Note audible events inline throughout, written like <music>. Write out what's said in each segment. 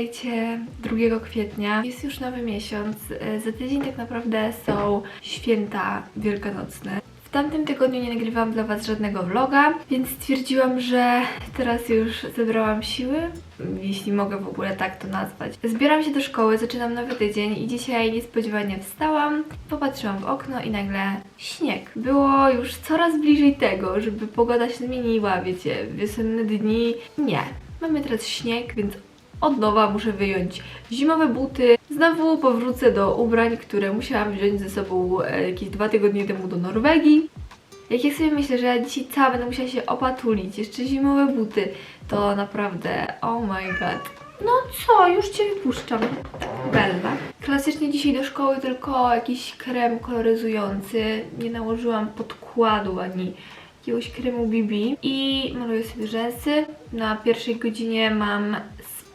Witajcie 2 kwietnia. Jest już nowy miesiąc. E, Za tydzień tak naprawdę są święta wielkanocne. W tamtym tygodniu nie nagrywałam dla Was żadnego vloga, więc stwierdziłam, że teraz już zebrałam siły, jeśli mogę w ogóle tak to nazwać. Zbieram się do szkoły, zaczynam nowy tydzień i dzisiaj niespodziewanie wstałam, popatrzyłam w okno i nagle śnieg. Było już coraz bliżej tego, żeby pogoda się zmieniła, wiecie, wiosenne dni. Nie. Mamy teraz śnieg, więc od nowa muszę wyjąć zimowe buty. Znowu powrócę do ubrań, które musiałam wziąć ze sobą e, jakieś dwa tygodnie temu do Norwegii. Jak ja sobie myślę, że ja dzisiaj cała będę musiała się opatulić, jeszcze zimowe buty, to naprawdę, oh my god. No co, już Cię wypuszczam. Bella. Klasycznie dzisiaj do szkoły tylko jakiś krem koloryzujący. Nie nałożyłam podkładu ani jakiegoś kremu BB. I maluję sobie rzęsy. Na pierwszej godzinie mam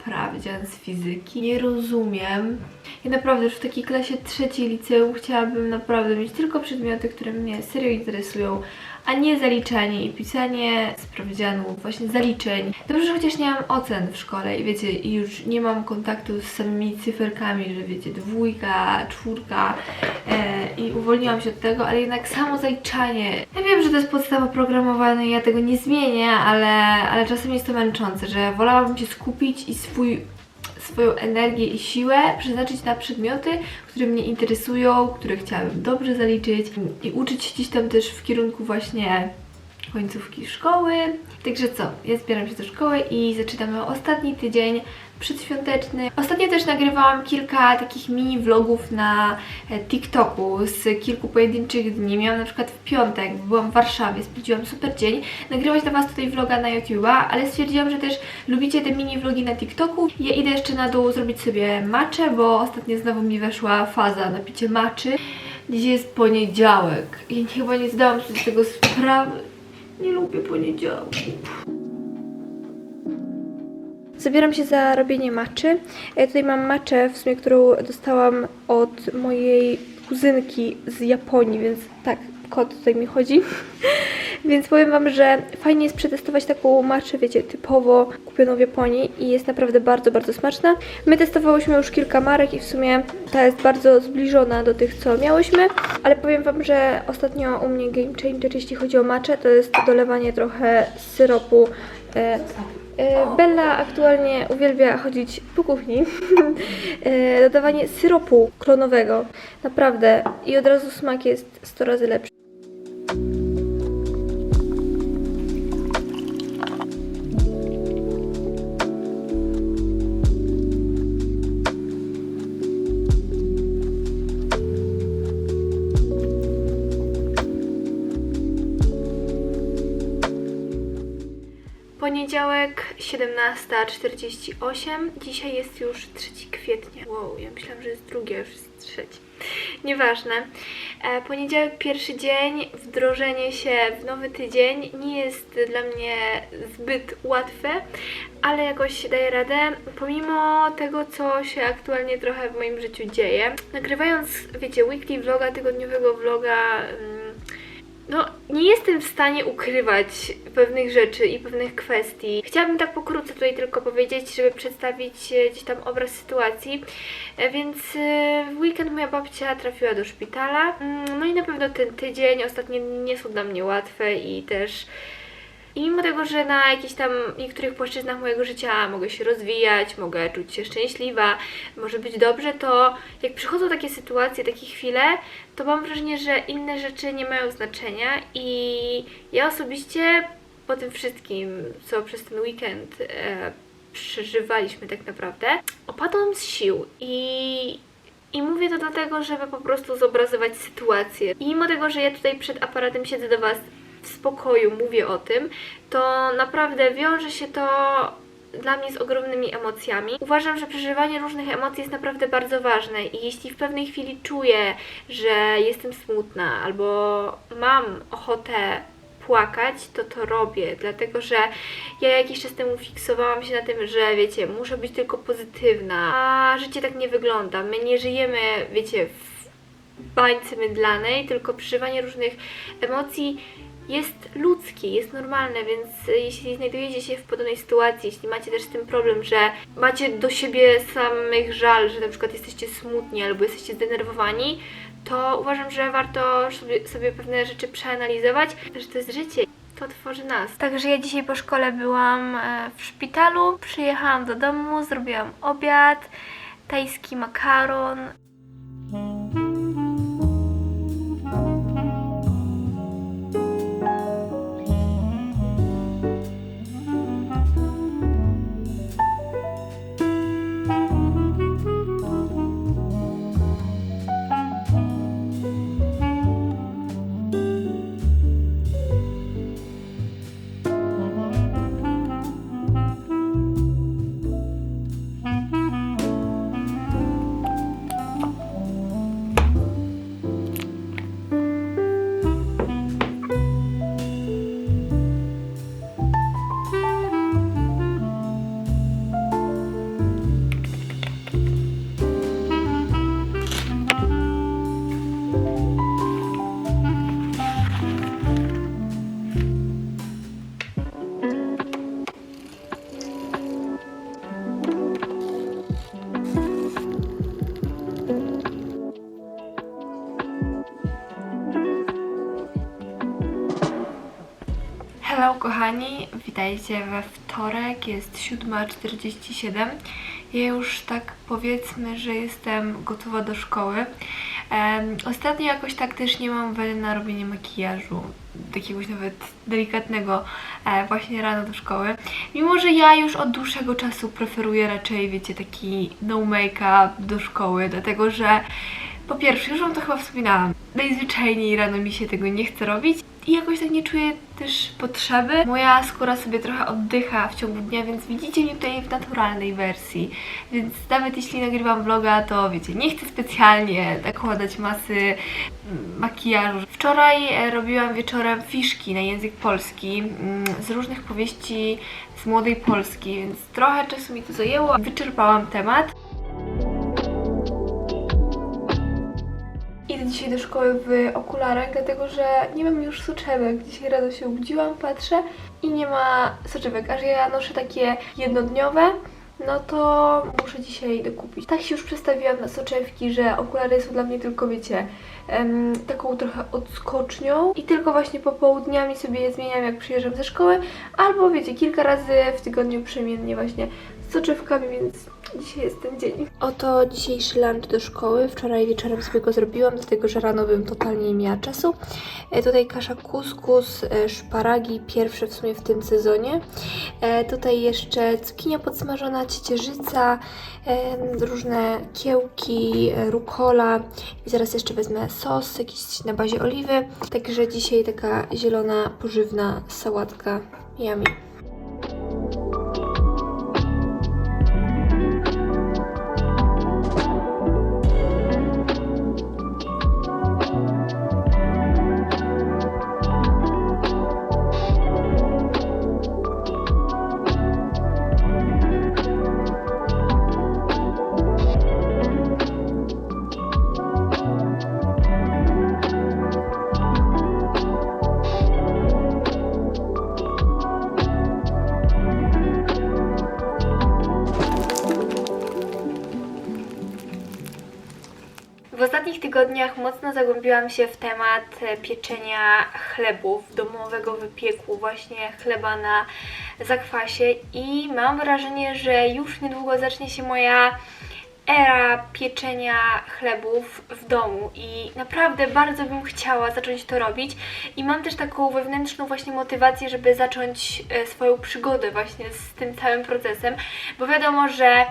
sprawdzian z fizyki. Nie rozumiem. Ja naprawdę już w takiej klasie trzeciej liceum chciałabym naprawdę mieć tylko przedmioty, które mnie serio interesują, a nie zaliczanie i pisanie sprawdzianów, właśnie zaliczeń. Dobrze, że chociaż nie mam ocen w szkole i wiecie, już nie mam kontaktu z samymi cyferkami, że wiecie, dwójka, czwórka e, i uwolniłam się od tego, ale jednak samo zaliczanie. Ja wiem, że to jest podstawa programowania i ja tego nie zmienię, ale, ale czasem jest to męczące, że wolałabym się skupić i swój swoją energię i siłę przeznaczyć na przedmioty, które mnie interesują, które chciałabym dobrze zaliczyć i uczyć się gdzieś tam też w kierunku właśnie końcówki szkoły. Także co, ja zbieram się do szkoły i zaczynamy ostatni tydzień przedświąteczny. Ostatnio też nagrywałam kilka takich mini vlogów na e, TikToku z kilku pojedynczych dni. Miałam na przykład w piątek, byłam w Warszawie, spędziłam super dzień. Nagrywać dla Was tutaj vloga na YouTube'a, ale stwierdziłam, że też lubicie te mini vlogi na TikToku. Ja idę jeszcze na dół zrobić sobie maczę, bo ostatnio znowu mi weszła faza na picie maczy. Dzisiaj jest poniedziałek i chyba nie zdałam sobie z tego sprawy. Nie lubię poniedziałku. Zabieram się za robienie maczy. Ja tutaj mam maczę, w sumie, którą dostałam od mojej kuzynki z Japonii, więc tak, kot tutaj mi chodzi. <laughs> więc powiem Wam, że fajnie jest przetestować taką maczę, wiecie, typowo kupioną w Japonii i jest naprawdę bardzo, bardzo smaczna. My testowałyśmy już kilka marek i w sumie ta jest bardzo zbliżona do tych, co miałyśmy, ale powiem Wam, że ostatnio u mnie game changer, jeśli chodzi o maczę, to jest dolewanie trochę syropu e, E, Bella aktualnie uwielbia chodzić po kuchni. <laughs> E, Dodawanie syropu klonowego. Naprawdę. I od razu smak jest 100 razy lepszy. 17.48. Dzisiaj jest już 3 kwietnia. Wow, ja myślałam, że jest drugi, a już jest trzeci. Nieważne. E, poniedziałek, pierwszy dzień, wdrożenie się w nowy tydzień nie jest dla mnie zbyt łatwe, ale jakoś daję radę, pomimo tego, co się aktualnie trochę w moim życiu dzieje. Nagrywając, wiecie, weekly vloga, tygodniowego vloga, mm, no, nie jestem w stanie ukrywać pewnych rzeczy i pewnych kwestii. Chciałabym tak pokrótce tutaj tylko powiedzieć, żeby przedstawić e, gdzieś tam obraz sytuacji. E, Więc e, w weekend moja babcia trafiła do szpitala. Mm, No i na pewno ten tydzień ostatnie nie są dla mnie łatwe i też i mimo tego, że na jakichś tam niektórych płaszczyznach mojego życia mogę się rozwijać, mogę czuć się szczęśliwa, może być dobrze, to jak przychodzą takie sytuacje, takie chwile, to mam wrażenie, że inne rzeczy nie mają znaczenia i ja osobiście po tym wszystkim, co przez ten weekend e, przeżywaliśmy tak naprawdę, opadłam z sił i i mówię to dlatego, żeby po prostu zobrazować sytuację. I mimo tego, że ja tutaj przed aparatem siedzę do Was w spokoju, mówię o tym, to naprawdę wiąże się to dla mnie z ogromnymi emocjami. Uważam, że przeżywanie różnych emocji jest naprawdę bardzo ważne i jeśli w pewnej chwili czuję, że jestem smutna albo mam ochotę płakać, to to robię, dlatego że ja jakiś czas temu fiksowałam się na tym, że wiecie, muszę być tylko pozytywna, a życie tak nie wygląda. My nie żyjemy, wiecie, w bańce mydlanej, tylko przeżywanie różnych emocji jest ludzkie, jest normalne, więc y, jeśli znajdujecie się w podobnej sytuacji, jeśli macie też z tym problem, że macie do siebie samych żal, że na przykład jesteście smutni albo jesteście zdenerwowani, to uważam, że warto sobie, sobie pewne rzeczy przeanalizować, że to jest życie. To tworzy nas. Także ja dzisiaj po szkole byłam e, w szpitalu, przyjechałam do domu, zrobiłam obiad, tajski makaron, Hello kochani, witajcie we wtorek, jest 7.47. Ja już tak powiedzmy, że jestem gotowa do szkoły. Em, ostatnio jakoś tak też nie mam weny na robienie makijażu, jakiegoś nawet delikatnego e, właśnie rano do szkoły. Mimo, że ja już od dłuższego czasu preferuję raczej, wiecie, taki no make-up do szkoły, dlatego że po pierwsze, już wam to chyba wspominałam, najzwyczajniej rano mi się tego nie chce robić i jakoś tak nie czuję też potrzeby. Moja skóra sobie trochę oddycha w ciągu dnia, więc widzicie mnie tutaj w naturalnej wersji. Więc nawet jeśli nagrywam vloga, to wiecie, nie chcę specjalnie nakładać masy mm, makijażu. Wczoraj e, robiłam wieczorem fiszki na język polski mm, z różnych powieści z młodej Polski, więc trochę czasu mi to zajęło. Wyczerpałam temat. Dzisiaj do szkoły w okularach, dlatego że nie mam już soczewek. Dzisiaj rano się obudziłam, patrzę i nie ma soczewek, aż ja noszę takie jednodniowe. No to muszę dzisiaj dokupić. Tak się już przestawiłam na soczewki, że okulary są dla mnie tylko, wiecie, em, taką trochę odskocznią i tylko właśnie popołudniami sobie je zmieniam, jak przyjeżdżam ze szkoły, albo wiecie, kilka razy w tygodniu przemiennie właśnie soczewkami, więc dzisiaj jest ten dzień. Oto dzisiejszy lunch do szkoły. Wczoraj wieczorem sobie go zrobiłam, dlatego że rano bym totalnie nie miała czasu. E, tutaj kasza kuskus, e, szparagi, pierwsze w sumie w tym sezonie. E, tutaj jeszcze cukinia podsmażona, ciecierzyca, różne kiełki, rukola i zaraz jeszcze wezmę sos jakiś na bazie oliwy. Także dzisiaj taka zielona, pożywna sałatka. Yummy. W ostatnich tygodniach mocno zagłębiłam się w temat pieczenia chlebów, domowego wypieku, właśnie chleba na zakwasie i mam wrażenie, że już niedługo zacznie się moja era pieczenia chlebów w domu i naprawdę bardzo bym chciała zacząć to robić i mam też taką wewnętrzną właśnie motywację, żeby zacząć e, swoją przygodę właśnie z tym całym procesem, bo wiadomo, że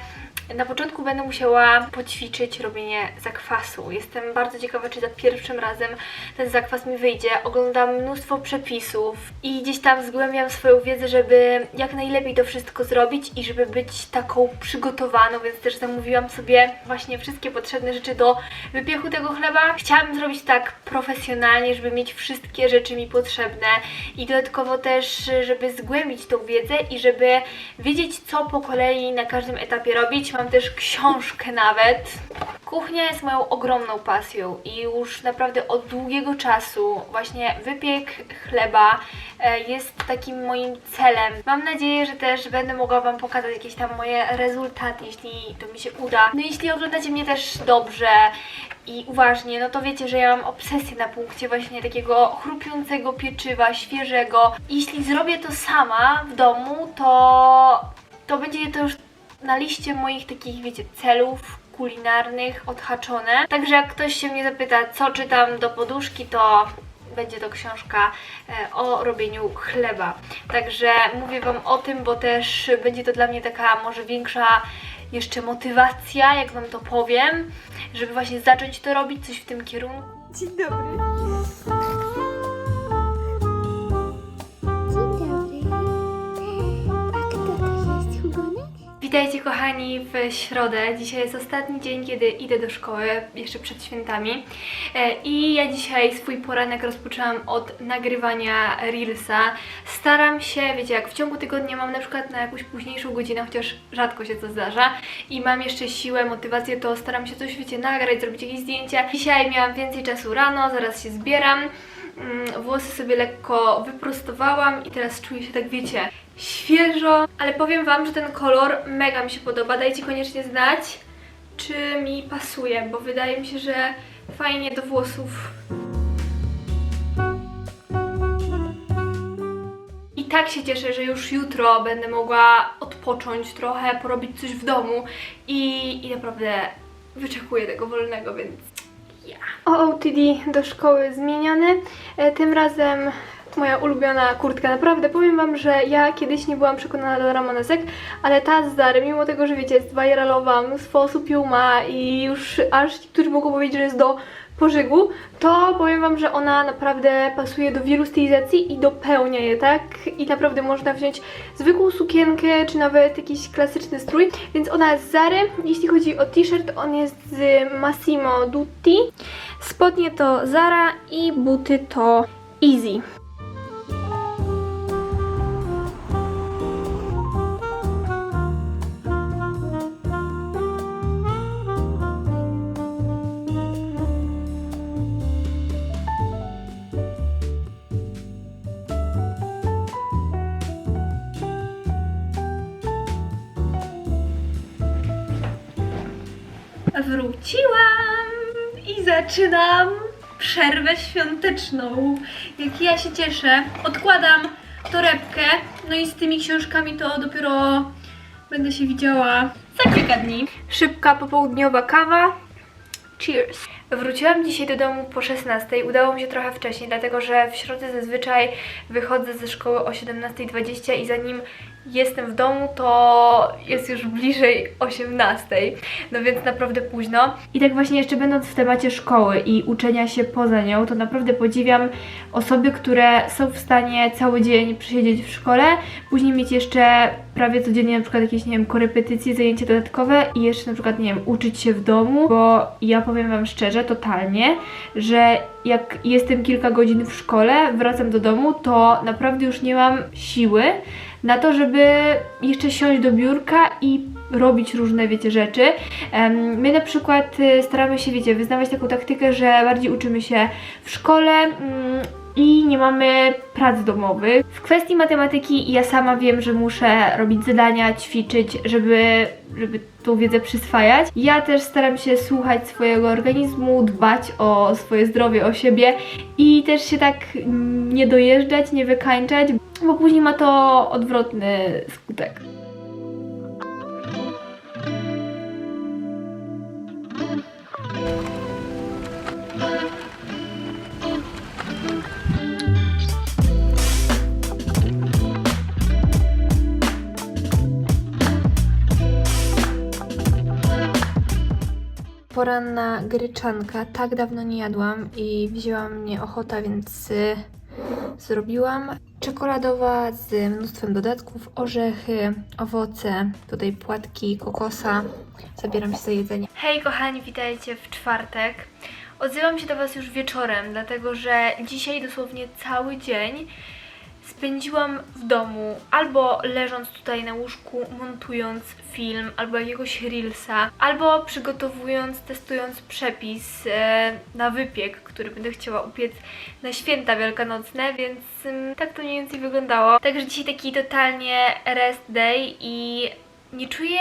na początku będę musiała poćwiczyć robienie zakwasu. Jestem bardzo ciekawa, czy za pierwszym razem ten zakwas mi wyjdzie. Oglądam mnóstwo przepisów i gdzieś tam zgłębiam swoją wiedzę, żeby jak najlepiej to wszystko zrobić i żeby być taką przygotowaną, więc też zamówiłam sobie właśnie wszystkie potrzebne rzeczy do wypiechu tego chleba. Chciałabym zrobić tak profesjonalnie, żeby mieć wszystkie rzeczy mi potrzebne i dodatkowo też, żeby zgłębić tą wiedzę i żeby wiedzieć, co po kolei na każdym etapie robić. Mam też książkę nawet. Kuchnia jest moją ogromną pasją i już naprawdę od długiego czasu właśnie wypiek chleba e, jest takim moim celem. Mam nadzieję, że też będę mogła Wam pokazać jakieś tam moje rezultaty, jeśli to mi się uda. No jeśli oglądacie mnie też dobrze i uważnie, no to wiecie, że ja mam obsesję na punkcie właśnie takiego chrupiącego pieczywa, świeżego. Jeśli zrobię to sama w domu, to, to będzie to już na liście moich takich, wiecie, celów kulinarnych odhaczone. Także jak ktoś się mnie zapyta, co czytam do poduszki, to będzie to książka e, o robieniu chleba. Także mówię Wam o tym, bo też będzie to dla mnie taka może większa jeszcze motywacja, jak Wam to powiem, żeby właśnie zacząć to robić, coś w tym kierunku. Dzień dobry. Witajcie kochani w środę. Dzisiaj jest ostatni dzień, kiedy idę do szkoły, jeszcze przed świętami. E, I ja dzisiaj swój poranek rozpoczęłam od nagrywania Reelsa. Staram się, wiecie, jak w ciągu tygodnia mam na przykład na jakąś późniejszą godzinę, chociaż rzadko się to zdarza, i mam jeszcze siłę, motywację, to staram się coś, wiecie, nagrać, zrobić jakieś zdjęcia. Dzisiaj miałam więcej czasu rano, zaraz się zbieram. Mm, Włosy sobie lekko wyprostowałam i teraz czuję się tak, wiecie, świeżo, ale powiem Wam, że ten kolor mega mi się podoba. Dajcie koniecznie znać, czy mi pasuje, bo wydaje mi się, że fajnie do włosów. I tak się cieszę, że już jutro będę mogła odpocząć trochę, porobić coś w domu i, i naprawdę wyczekuję tego wolnego, więc ja. OOTD do szkoły zmieniony. E, Tym razem moja ulubiona kurtka. Naprawdę powiem Wam, że ja kiedyś nie byłam przekonana do ramonesek, ale ta z Zary, mimo tego, że wiecie, jest viralowa, mnóstwo osób ją ma i już aż ci, którzy mogą powiedzieć, że jest do pożygu, to powiem Wam, że ona naprawdę pasuje do wielu stylizacji i dopełnia je, tak? I naprawdę można wziąć zwykłą sukienkę, czy nawet jakiś klasyczny strój, więc ona jest z Zary. Jeśli chodzi o t-shirt, on jest z Massimo Dutti. Spodnie to Zara i buty to Easy. Zaczynam przerwę świąteczną. Jak ja się cieszę. Odkładam torebkę, no i z tymi książkami to dopiero będę się widziała za kilka dni. Szybka popołudniowa kawa. Cheers. Wróciłam dzisiaj do domu po 16. Udało mi się trochę wcześniej, dlatego że w środę zazwyczaj wychodzę ze szkoły o 17.20 i zanim jestem w domu, to jest już bliżej 18. No więc naprawdę późno. I tak właśnie jeszcze będąc w temacie szkoły i uczenia się poza nią, to naprawdę podziwiam osoby, które są w stanie cały dzień przesiedzieć w szkole, później mieć jeszcze prawie codziennie na przykład jakieś, nie wiem, korepetycje, zajęcia dodatkowe i jeszcze na przykład, nie wiem, uczyć się w domu, bo ja powiem Wam szczerze, totalnie, że jak jestem kilka godzin w szkole, wracam do domu, to naprawdę już nie mam siły na to, żeby jeszcze siąść do biurka i robić różne, wiecie, rzeczy. My na przykład y, staramy się, wiecie, wyznawać taką taktykę, że bardziej uczymy się w szkole mm, i nie mamy prac domowych. W kwestii matematyki ja sama wiem, że muszę robić zadania, ćwiczyć, żeby, żeby tą wiedzę przyswajać. Ja też staram się słuchać swojego organizmu, dbać o swoje zdrowie, o siebie i też się tak mm, nie dojeżdżać, nie wykańczać, bo później ma to odwrotny skutek. Poranna gryczanka. Tak dawno nie jadłam i wzięła mnie ochota, więc y, zrobiłam. Czekoladowa z mnóstwem dodatków, orzechy, owoce, tutaj płatki kokosa. Zabieram się za jedzenie. Hej kochani, witajcie w czwartek. Odzywam się do Was już wieczorem, dlatego że dzisiaj dosłownie cały dzień spędziłam w domu, albo leżąc tutaj na łóżku, montując film, albo jakiegoś reelsa, albo przygotowując, testując przepis e, na wypiek, który będę chciała upiec na święta wielkanocne, więc ym, tak to mniej więcej wyglądało. Także dzisiaj taki totalnie rest day i nie czuję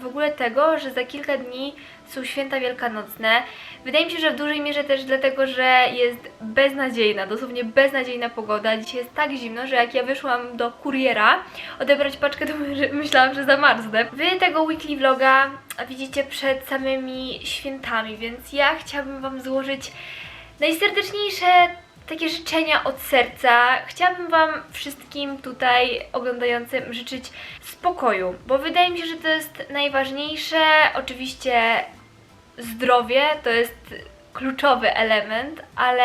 w ogóle tego, że za kilka dni są święta wielkanocne. Wydaje mi się, że w dużej mierze też dlatego, że jest beznadziejna, dosłownie beznadziejna pogoda. Dzisiaj jest tak zimno, że jak ja wyszłam do kuriera odebrać paczkę, to <laughs> my- myślałam, że zamarznę. Wy tego weekly vloga widzicie przed samymi świętami, więc ja chciałabym Wam złożyć najserdeczniejsze takie życzenia od serca. Chciałabym Wam wszystkim tutaj oglądającym życzyć spokoju, bo wydaje mi się, że to jest najważniejsze. Oczywiście zdrowie to jest kluczowy element, ale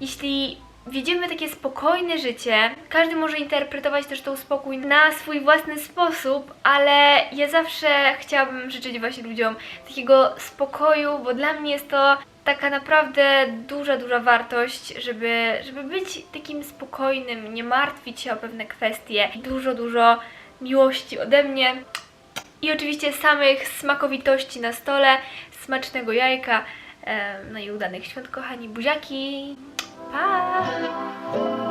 jeśli wiedziemy takie spokojne życie, każdy może interpretować też tą spokój na swój własny sposób, ale ja zawsze chciałabym życzyć właśnie ludziom takiego spokoju, bo dla mnie jest to taka naprawdę duża, duża wartość, żeby, żeby być takim spokojnym, nie martwić się o pewne kwestie. Dużo, dużo miłości ode mnie. I oczywiście samych smakowitości na stole, smacznego jajka. Em, No i udanych świąt, kochani buziaki. Pa!